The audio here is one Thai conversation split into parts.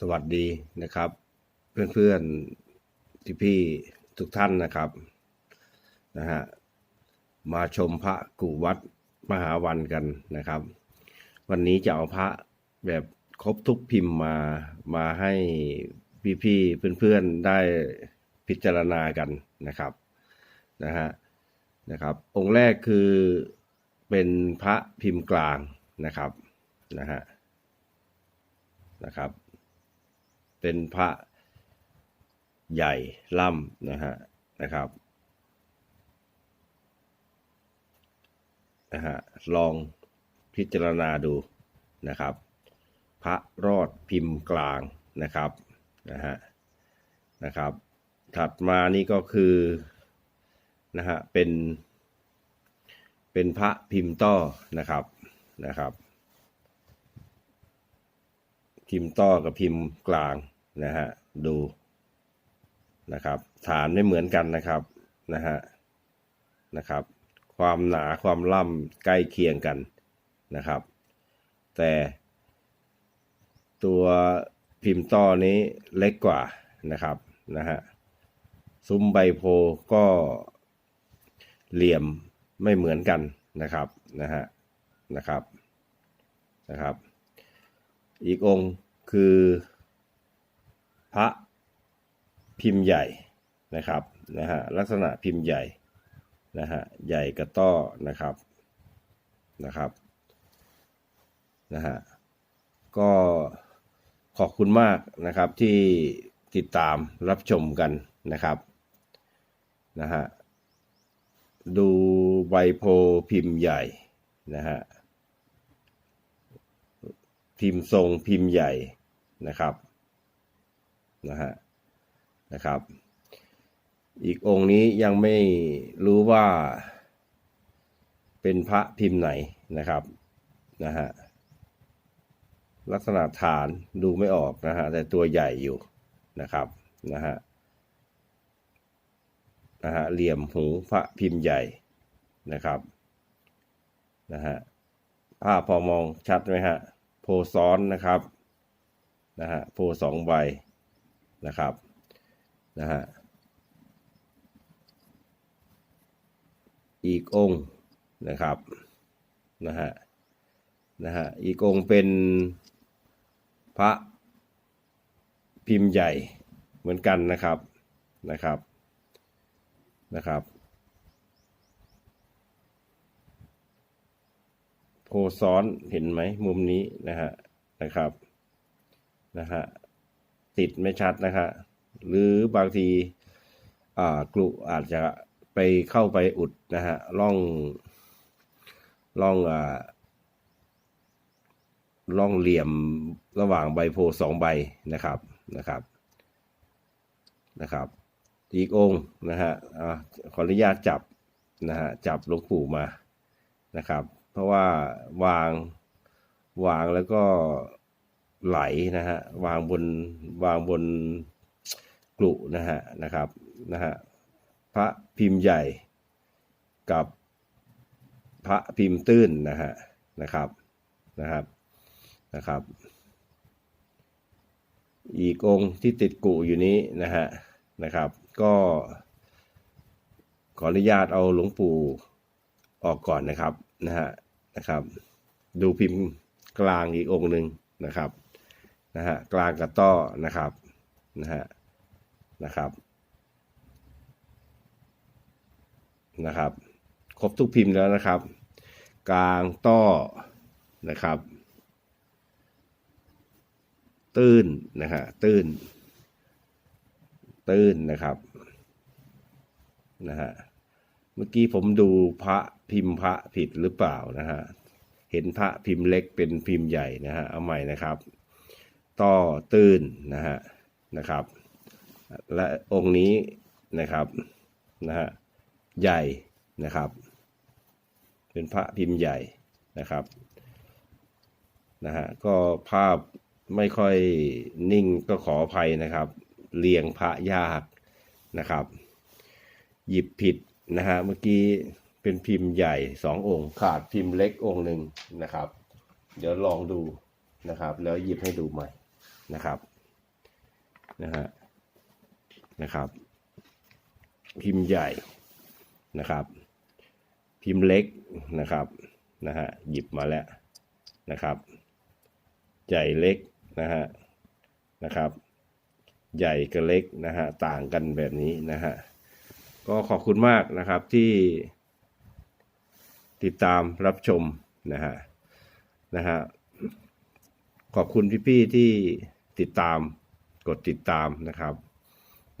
สวัสดีนะครับ เพื่อนๆที่พี่ทุกท่านนะครับนะฮะมาชมพระกุวัดมหาวันกันนะครับ วันนี้จะเอาพระแบบครบทุกพิมพ์มามาให้พี่ๆเพื่อนๆได้พิจารณากันนะครับนะฮะนะครับ องค์แรกคือเป็นพระพิมพ์กลางนะครับนะฮะนะครับ เป็นพระใหญ่ล่ำนะฮะนะครับนะฮะลองพิจารณาดูนะครับ พระรอดพิมพ์กลางนะครับนะฮะนะครับ ถัดมานี่ก็คือนะฮะเป็นเป็นพระพิมพ์ต้อนะครับนะครับ พิมพ์ต้อกับพิมพ์กลาง นะฮะดูนะครับฐานไม่เหมือนกันนะครับนะฮะนะครับ ความหนาความล่ำใกล้เคียงกันนะครับ แต่ตัวพิมพ์ต้อนี้เล็กกว่านะครับนะฮะซุ้มใบโพก็เหลี่ยมไม่เหมือนกันนะครับนะฮะนะครับนะครับ อีกองค์คือ พระพิมพ์ใหญ่นะครับนะฮะลักษณะพิมพ์ใหญ่นะฮะใหญ่กระต้อนะครับนะครับนะฮะก็ขอบคุณมากนะครับที่ติดตามรับชมกันนะครับนะฮะดูใบโพพิมพ์ใหญ่นะฮะพิมพ์ทรงพิมพ์ใหญ่นะครับ นะฮะนะครับ อีกองค์นี้ยังไม่รู้ว่าเป็นพระพิมพ์ไหนนะครับนะฮะลักษณะฐานดูไม่ออกนะฮะแต่ตัวใหญ่อยู่นะครับนะฮะนะฮะเหลี่ยมหูพระพิมพ์ใหญ่นะครับนะฮะภาพพอมองชัดไหมฮะโพซ้อนนะครับนะฮะโพสองใบ นะครับนะฮะอีกองค์นะครับนะฮะนะฮะอีกองค์เป็นพระพิมพ์ใหญ่เหมือนกันนะครับนะครับนะครับโพซ้อนเห็นไหมมุมนี้นะฮะนะครับนะฮะ ติดไม่ชัดนะฮะหรือบางทีกลุอาจจะไปเข้าไปอุดนะฮะล่องล่องอ่าล่องเหลี่ยมระหว่างใบโพสองใบนะครับนะครับนะครับ อีกองค์นะฮะอขออนุญาตจับนะฮะจับหลวงปู่มานะครับ เพราะว่าวางวางแล้วก็ ไหลนะฮะวางบนวางบนกลุนะฮะนะครับนะฮะพระพิมพ์ใหญ่กับพระพิมพ์ตื้นนะฮะนะครับนะครับนะครับ อีกองค์ที่ติดกุอยู่นี้นะฮะนะครับ ก็ขออนุญาตเอาหลวงปู่ออกก่อนนะครับนะฮะนะครับ ดูพิมพ์กลางอีกองค์หนึ่งนะครับ นะฮะกลางกระต้อนะครับนะฮะนะครับนะครับ ครบทุกพิมพ์แล้วนะครับ กลางต้อนะครับ ตื้นนะฮะตื้น ตื้นนะครับนะฮะเมื่อกี้ผมดูพระพิมพ์พระผิดหรือเปล่านะฮะเห็นพระพิมพ์เล็กเป็นพิมพ์ใหญ่นะฮะเอาใหม่นะครับ ต้อตื้นนะฮะนะครับ และองค์นี้นะครับนะฮะใหญ่นะครับ เป็นพระพิมพ์ใหญ่นะครับนะฮะก็ภาพไม่ค่อยนิ่งก็ขออภัยนะครับ เรียงพระยากนะครับ หยิบผิดนะฮะเมื่อกี้เป็นพิมพ์ใหญ่สององค์ ขาดพิมพ์เล็กองค์หนึ่งนะครับ เดี๋ยวลองดูนะครับ แล้วหยิบให้ดูใหม่ นะครับนะฮะนะครับ พิมพ์ใหญ่นะครับ พิมพ์เล็กนะครับนะฮะหยิบมาแล้วนะครับใหญ่เล็กนะฮะนะครับ ใหญ่กับเล็กนะฮะต่างกันแบบนี้นะฮะก็ขอบคุณมากนะครับที่ติดตามรับชมนะฮะนะฮะขอบคุณพี่ๆที่ ติดตามกดติดตามนะครับ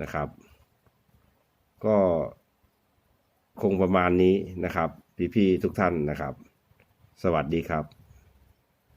นะครับ ก็คงประมาณนี้นะครับ พี่ๆทุกท่านนะครับ สวัสดีครับ